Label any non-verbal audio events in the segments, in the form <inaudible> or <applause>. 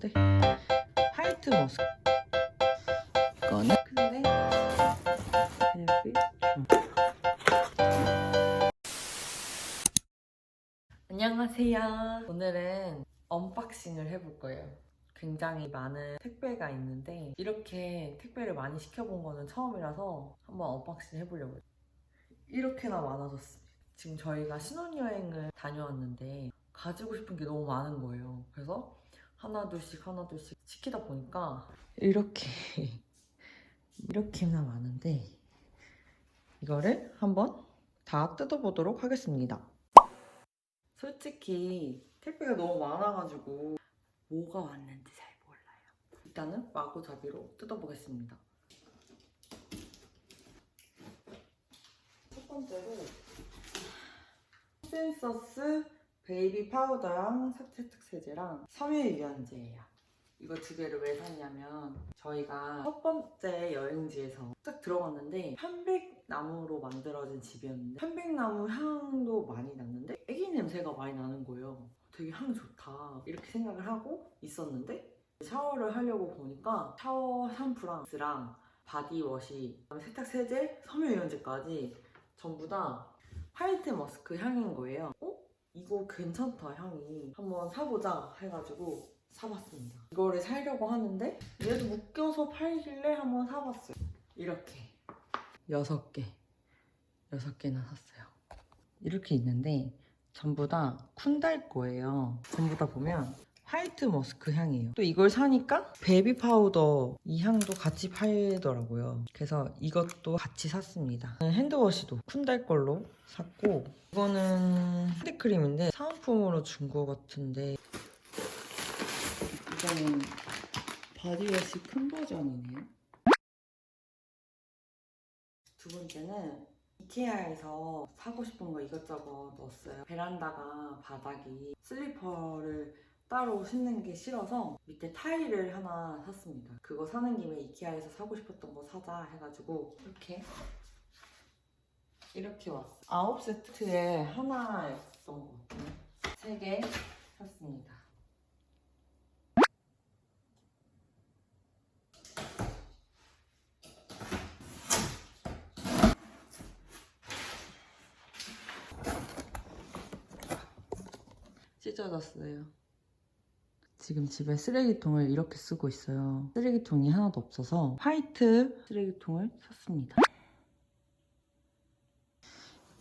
근데 화이트 머스크 이거는 근데 헤비 안녕하세요. 오늘은 언박싱을 해볼 거예요. 굉장히 많은 택배가 있는데 이렇게 택배를 많이 시켜본 거는 처음이라서 한번 언박싱 해보려고요. 이렇게나 많아졌습니다. 지금 저희가 신혼여행을 다녀왔는데 가지고 싶은 게 너무 많은 거예요. 그래서 하나 둘씩 하나 둘씩 시키다 보니까 이렇게 <laughs> 이렇게나 많은데 이거를 한번 다 뜯어보도록 하겠습니다. 솔직히 택배가 너무 많아가지고 뭐가 왔는지 잘 몰라요. 일단은 마구잡이로 뜯어보겠습니다. 첫 번째로 센서스 베이비 파우더랑 세탁 세제랑 섬유 유연제예요. 이거 두 개를 왜 샀냐면 저희가 첫 번째 여행지에서 딱 들어갔는데 편백나무로 만들어진 집이었는데 편백나무 향도 많이 났는데 애기 냄새가 많이 나는 거예요. 되게 향 좋다 이렇게 생각을 하고 있었는데 샤워를 하려고 보니까 샤워 샴푸랑 랑 바디워시, 세탁 세제, 섬유 유연제까지 전부 다 화이트 머스크 향인 거예요. 어? 이거 괜찮다 향이 한번 사보자 해가지고 사봤습니다. 이거를 사려고 하는데 얘도 묶여서 팔길래 한번 사봤어요. 이렇게 여섯 개, 여섯 개나 샀어요. 이렇게 있는데 전부 다 쿤달 거예요. 전부 다 보면 화이트 머스크 향이에요. 또 이걸 사니까 베이비 파우더 이 향도 같이 팔더라고요. 그래서 이것도 같이 샀습니다. 핸드워시도 쿤달 걸로 샀고 이거는 핸드크림인데 사은품으로 준 거 같은데 이거는 바디워시 큰 버전이네요. 두 번째는 이케아에서 사고 싶은 거 이것저것 넣었어요. 베란다가 바닥이 슬리퍼를 따로 신는 게 싫어서 밑에 타일을 하나 샀습니다. 그거 사는 김에 이케아에서 사고 싶었던 거 사자 해가지고 이렇게 이렇게 왔어요. 아홉 세트에 하나였던 것 같아요. 세 개 샀습니다. 찢어졌어요. 지금 집에 쓰레기통을 이렇게 쓰고 있어요. 쓰레기통이 하나도 없어서 화이트 쓰레기통을 샀습니다.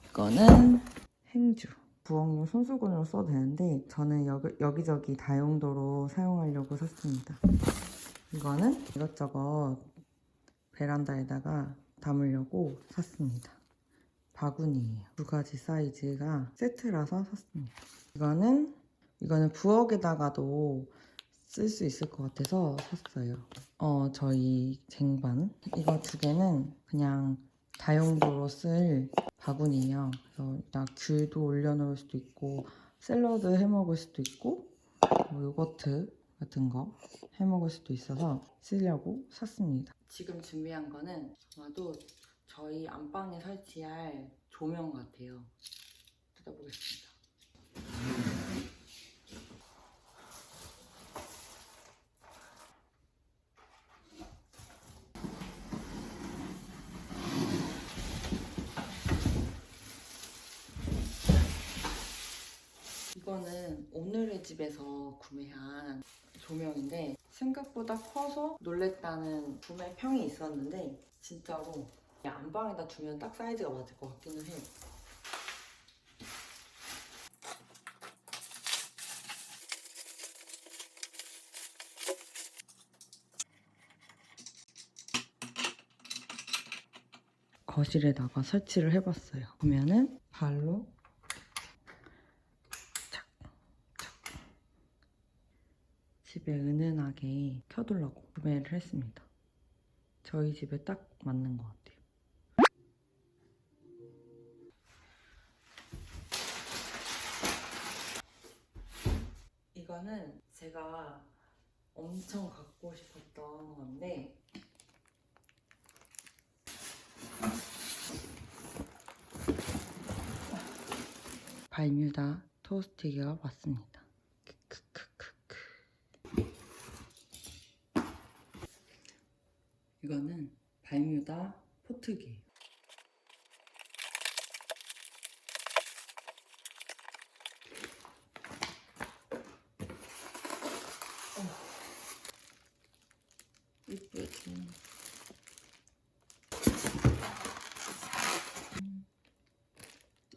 이거는 행주. 부엌용 손수건으로 써도 되는데 저는 여기, 여기저기 다용도로 사용하려고 샀습니다. 이거는 이것저것 베란다에다가 담으려고 샀습니다. 바구니예요. 두 가지 사이즈가 세트라서 샀습니다. 이거는 이거는 부엌에다가도 쓸 수 있을 것 같아서 샀어요. 어 저희 쟁반 이거 두 개는 그냥 다용도로 쓸 바구니예요. 그래서 일단 귤도 올려놓을 수도 있고 샐러드 해 먹을 수도 있고 뭐 요거트 같은 거 해 먹을 수도 있어서 쓰려고 샀습니다. 지금 준비한 거는 아마도 저희 안방에 설치할 조명 같아요. 뜯어보겠습니다. 이거는 오늘의 집에서 구매한 조명인데 생각보다 커서 놀랬다는 구매 평이 있었는데 진짜로 그냥 안방에다 두면 딱 사이즈가 맞을 것 같기는 해요. 거실에다가 설치를 해봤어요. 보면은 발로 집에 은은하게 켜두려고 구매를 했습니다. 저희 집에 딱 맞는 것 같아요. 이거는 제가 엄청 갖고 싶었던 건데 발뮤다 토스트기가 왔습니다. 크크크크크. 이거는 발뮤다 포트기예요. 이쁘지. 음.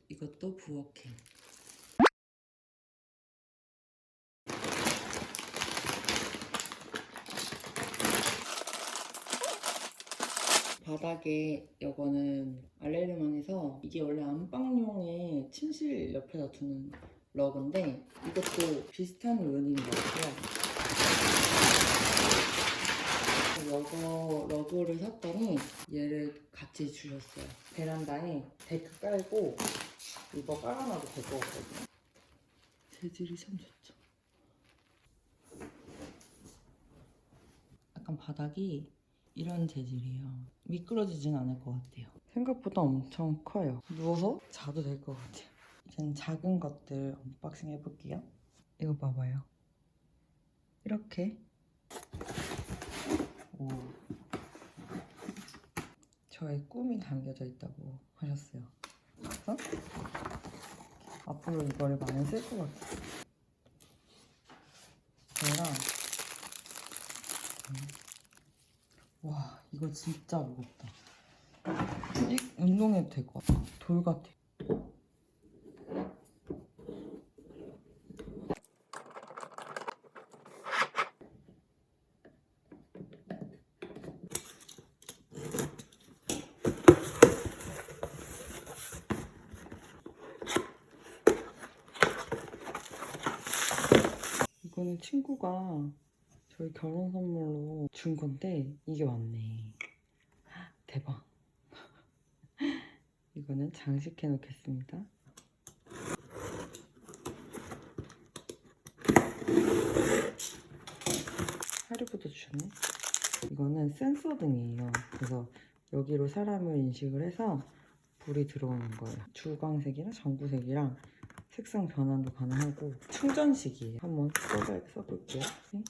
이것도 부엌행. 바닥에 이거는 알레르만에서 이게 원래 안방용의 침실 옆에다 두는 러그인데 이것도 비슷한 원인인 것 같아요. 러거, 러그를 샀더니 얘를 같이 주셨어요. 베란다에 데크 깔고 이거 깔아놔도 될 것 같거든요. 재질이 참 좋죠. 약간 바닥이 이런 재질이에요. 미끄러지진 않을 것 같아요. 생각보다 엄청 커요. 누워서 자도 될 것 같아요. 이제는 작은 것들 언박싱 해볼게요. 이거 봐봐요. 이렇게. 오. 저의 꿈이 담겨져 있다고 하셨어요. 그래서 앞으로 이거를 많이 쓸 것 같아요. 얘랑 와 이거 진짜 무겁다. 이 운동해도 될 것 같아. 돌 같아. 이거는 친구가 저희 결혼 선물로 준 건데 이게 왔네. 대박. <laughs> 이거는 장식해 놓겠습니다. 하리보도 주셨네. 이거는 센서 등이에요. 그래서 여기로 사람을 인식을 해서 불이 들어오는 거예요. 주광색이랑 전구색이랑 색상 변환도 가능하고 충전식이에요. 한번 써볼게요. 네.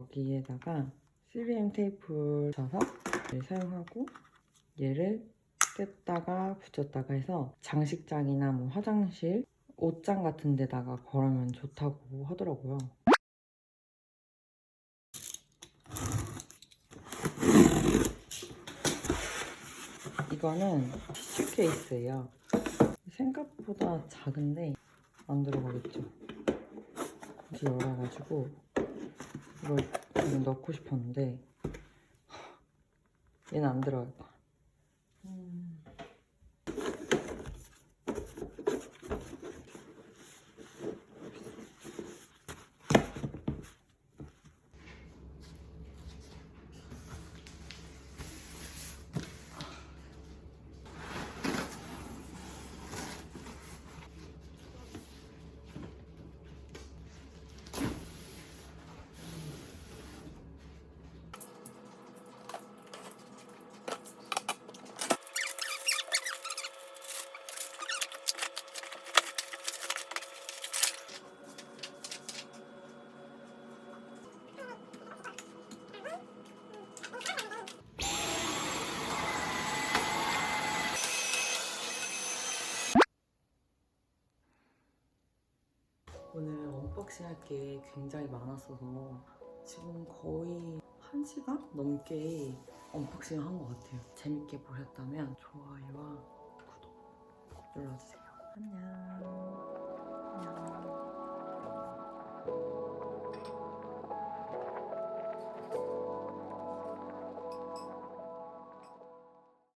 여기에다가 3M 테이프를 얘를 사용하고 얘를 뗐다가 붙였다가 해서 장식장이나 뭐 화장실, 옷장 같은 데다가 걸으면 좋다고 하더라고요. 이거는 티슈 케이스예요. 생각보다 작은데 안 들어가겠죠. 이렇게 열어가지고 이걸 넣고 싶었는데 얘는 안 들어갈 거야. 음. 오늘 언박싱 할게 굉장히 많았어서 지금 거의 1시간 넘게 언박싱 한 것 같아요. 재밌게 보셨다면 좋아요와 구독 꼭 눌러주세요. 안녕.